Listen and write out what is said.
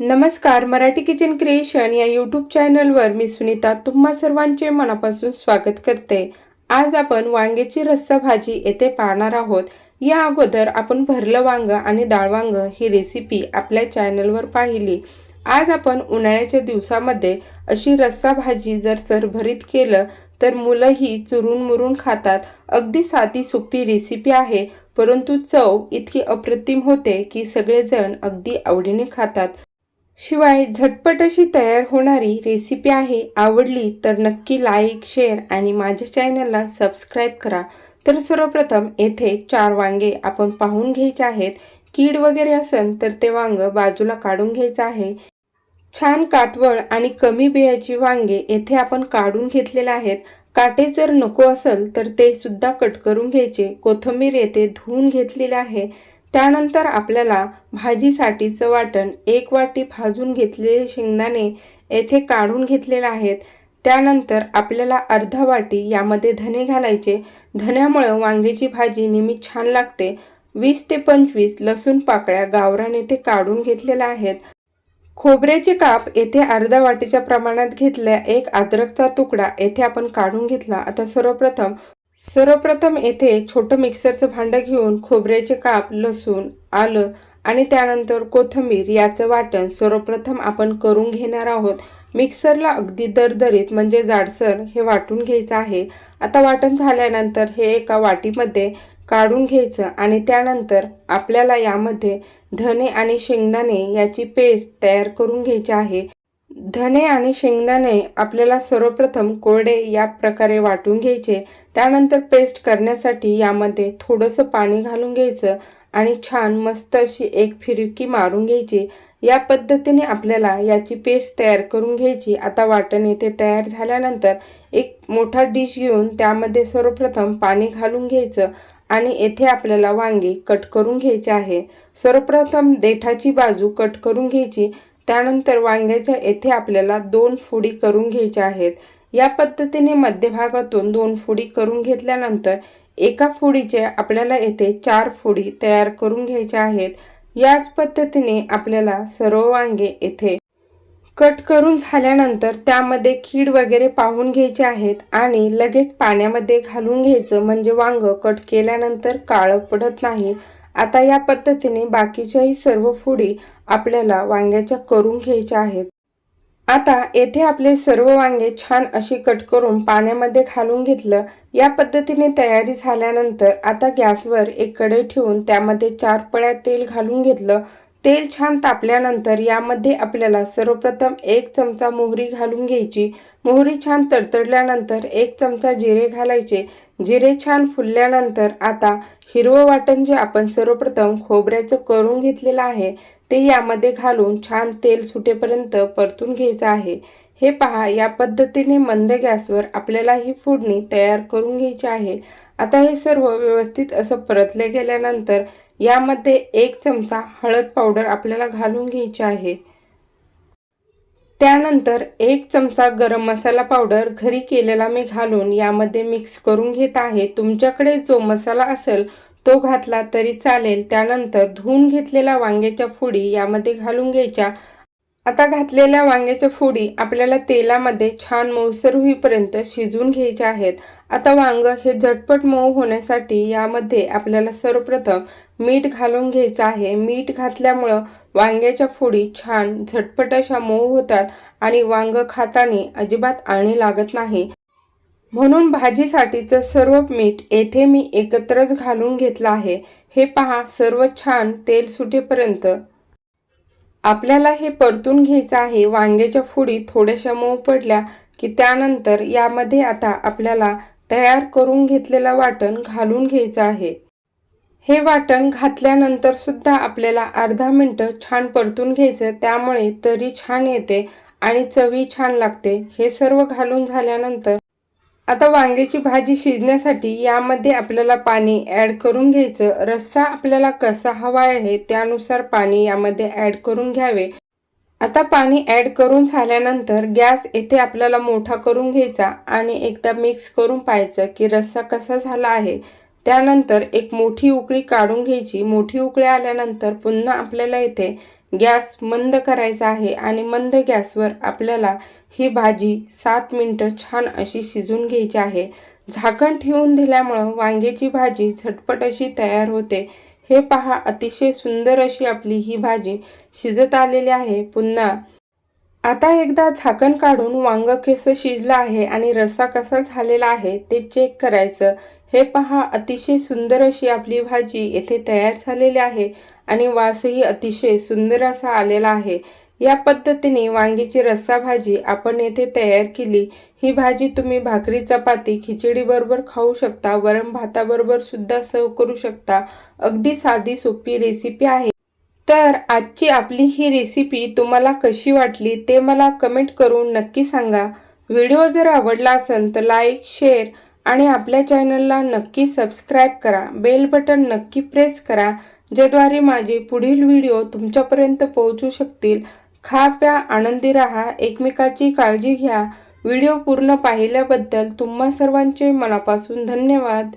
नमस्कार Marathi kitchen creation या YouTube चॅनलवर मी सुनीता तुम्हा सर्वांचे मनापासून स्वागत करते. आज आपण वांग्याची रस्सा भाजी येथे पाहणार आहोत. या अगोदर आपण भरलं वांग आणि डाळवांग ही रेसिपी आपल्या चॅनलवर पाहिली. आज आपण उन्हाळ्याच्या दिवसामध्ये अशी रस्सा भाजी जर सरभरीत केलं तर मुलंही चुरून मुरून खातात. अगदी साधी सोपी रेसिपी आहे परंतु चव इतकी अप्रतिम होते की सगळेजण अगदी आवडीने खातात. शिवाय झटपट अशी तयार होणारी रेसिपी आहे आवडली तर नक्की लाईक शेअर आणि माझ्या चॅनलला सबस्क्राईब करा. तर सर्वप्रथम येथे चार वांगे आपण पाहून घ्यायचे आहेत. कीड वगैरे असेल तर ते वांग बाजूला काढून घ्यायचं आहे. छान काटवळ आणि कमी बियाची वांगे येथे आपण काढून घेतलेले आहेत. काटे जर नको असेल तर ते सुद्धा कट करून घ्यायचे. कोथिंबीर येथे धुवून घेतलेले आहे. त्यानंतर आपल्याला भाजीसाठीचं वाटण एक वाटी भाजून घेतलेले शेंगदाणे येथे काढून घेतलेले आहेत. त्यानंतर आपल्याला अर्धा वाटी यामध्ये धने घालायचे. धन्यामुळं वांग्याची भाजी नेहमी छान लागते. वीस ते पंचवीस लसूण पाकळ्या गावरान येथे काढून घेतलेल्या आहेत. खोबऱ्याचे काप येथे अर्धा वाटीच्या प्रमाणात घेतल्या. एक अद्रकचा तुकडा येथे आपण काढून घेतला. आता सर्वप्रथम सर्वप्रथम येथे छोटं मिक्सरचं भांडं घेऊन खोबऱ्याचे काप लसूण आलं आणि त्यानंतर कोथिंबीर याचं वाटण सर्वप्रथम आपण करून घेणार आहोत. मिक्सरला अगदी दरदरीत म्हणजे जाडसर हे वाटून घ्यायचं आहे. आता वाटण झाल्यानंतर हे एका वाटीमध्ये काढून घ्यायचं आणि त्यानंतर आपल्याला यामध्ये धने आणि शेंगदाणे याची पेस्ट तयार करून घ्यायची आहे. धने आणि शेंगदाणे आपल्याला सर्वप्रथम कोरडे या प्रकारे वाटून घ्यायचे. त्यानंतर पेस्ट करण्यासाठी यामध्ये थोडंसं पाणी घालून घ्यायचं आणि छान मस्त अशी एक फिरकी मारून घ्यायची. या पद्धतीने आपल्याला याची पेस्ट तयार करून घ्यायची. आता वाटण येथे तयार झाल्यानंतर एक मोठा डिश घेऊन त्यामध्ये सर्वप्रथम पाणी घालून घ्यायचं आणि येथे आपल्याला वांगे कट करून घ्यायचे आहे. सर्वप्रथम देठाची बाजू कट करून घ्यायची. त्यानंतर वांग्याच्या येथे आपल्याला दोन फोडी करून घ्यायच्या आहेत. या पद्धतीने मध्यभागातून दोन फोडी करून घेतल्यानंतर एका फोडीचे आपल्याला येथे चार फोडी तयार करून घ्यायच्या आहेत. याच पद्धतीने आपल्याला सर्व वांगे येथे कट करून झाल्यानंतर त्यामध्ये कीड वगैरे पाहून घ्यायचे आहेत आणि लगेच पाण्यामध्ये घालून घ्यायचं. म्हणजे वांग कट केल्यानंतर काळं पडत नाही. आता या पद्धतीने बाकीच्याही सर्व फोडी आपल्याला वांग्याच्या करून घ्यायच्या आहेत. आता येथे आपले सर्व वांगे छान अशी कट करून पाण्यामध्ये घालून घेतलं. या पद्धतीने तयारी झाल्यानंतर आता गॅसवर एक कढई ठेवून त्यामध्ये चार पळ्या तेल घालून घेतलं. तेल छान तापल्यानंतर यामध्ये आपल्याला सर्वप्रथम एक चमचा मोहरी घालून घ्यायची. मोहरी छान तडतडल्यानंतर एक चमचा जिरे घालायचे. जिरे छान फुलल्यानंतर आता हिरवं वाटण जे आपण सर्वप्रथम खोबऱ्याचं करून घेतलेलं आहे ते यामध्ये घालून छान तेल सुटेपर्यंत परतून घ्यायचं आहे. हे पहा या पद्धतीने मंद गॅसवर आपल्याला ही फोडणी तयार करून घ्यायची आहे. आता हे सर्व व्यवस्थित असं परतले गेल्यानंतर यामध्ये एक चमचा हळद पावडर आपल्याला घालून घ्यायची आहे. त्यानंतर एक चमचा गरम मसाला पावडर घरी केलेला मी घालून यामध्ये मिक्स करून घेत आहे. तुमच्याकडे जो मसाला असेल तो घातला तरी चालेल. त्यानंतर धुवून घेतलेल्या वांग्याच्या फोडी यामध्ये घालून घ्यायच्या. आता घातलेल्या वांग्याच्या फोडी आपल्याला तेलामध्ये छान मऊसर होईपर्यंत शिजवून घ्यायच्या आहेत. आता वांग हे झटपट मऊ होण्यासाठी यामध्ये आपल्याला सर्वप्रथम मीठ घालून घ्यायचं आहे. मीठ घातल्यामुळं वांग्याच्या फोडी छान झटपट अशा मऊ होतात आणि वांग खाताने अजिबात आणी लागत नाही. म्हणून भाजीसाठीचं सर्व मीठ येथे मी एकत्रच घालून घेतलं आहे. हे पहा सर्व छान तेल सुटेपर्यंत आपल्याला हे परतून घ्यायचं आहे. वांग्याच्या फोडी थोड्याशा मऊ पडल्या की त्यानंतर यामध्ये आता आपल्याला तयार करून घेतलेलं वाटण घालून घ्यायचं आहे. हे वाटण घातल्यानंतर सुद्धा आपल्याला अर्धा मिनटं छान परतून घ्यायचं त्यामुळे तरी छान येते आणि चवी छान लागते. हे सर्व घालून झाल्यानंतर आता वांग्याची भाजी शिजण्यासाठी यामध्ये आपल्याला पाणी ॲड करून घ्यायचं. रस्सा आपल्याला कसा हवा आहे त्यानुसार पाणी यामध्ये ॲड करून घ्यावे. आता पाणी ॲड करून झाल्यानंतर गॅस येथे आपल्याला मोठा करून घ्यायचा आणि एकदा मिक्स करून पाहायचं की रस्सा कसा झाला आहे. त्यानंतर एक मोठी उकळी काढून घ्यायची. मोठी उकळी आल्यानंतर पुन्हा आपल्याला येथे गॅस मंद करायचा आहे आणि मंद गॅसवर आपल्याला ही भाजी सात मिनटं छान अशी शिजून घ्यायची आहे. झाकण ठेवून दिल्यामुळं वांग्याची भाजी झटपट अशी तयार होते. हे पहा अतिशय सुंदर अशी आपली ही भाजी शिजत आलेली आहे. पुन्हा आता एकदा झाकण काढून वांग कसं शिजलं आहे आणि रस्सा कसा झालेला आहे ते चेक करायचं. हे पहा अतिशय सुंदर अशी आपली भाजी येथे तयार झालेली आहे आणि वासही अतिशय सुंदर असा आलेला आहे. या पद्धतीने वांगीची रस्सा भाजी आपण येथे तयार केली. ही भाजी तुम्ही भाकरी चपाती खिचडीबरोबर खाऊ शकता वरण भाताबरोबर सुद्धा सर्व करू शकता. अगदी साधी सोपी रेसिपी आहे. तर आजची आपली ही रेसिपी तुम्हाला कशी वाटली ते मला कमेंट करून नक्की सांगा. व्हिडिओ जर आवडला असेल तर लाईक शेअर आणि आपल्या चॅनलला नक्की सबस्क्राईब करा. बेल बटन नक्की प्रेस करा ज्याद्वारे माझे पुढील व्हिडिओ तुमच्यापर्यंत पोहोचू शकतील. खा प्या आनंदी राहा एकमेकाची काळजी घ्या. व्हिडिओ पूर्ण पाहिल्याबद्दल तुम्हा सर्वांचे मनापासून धन्यवाद.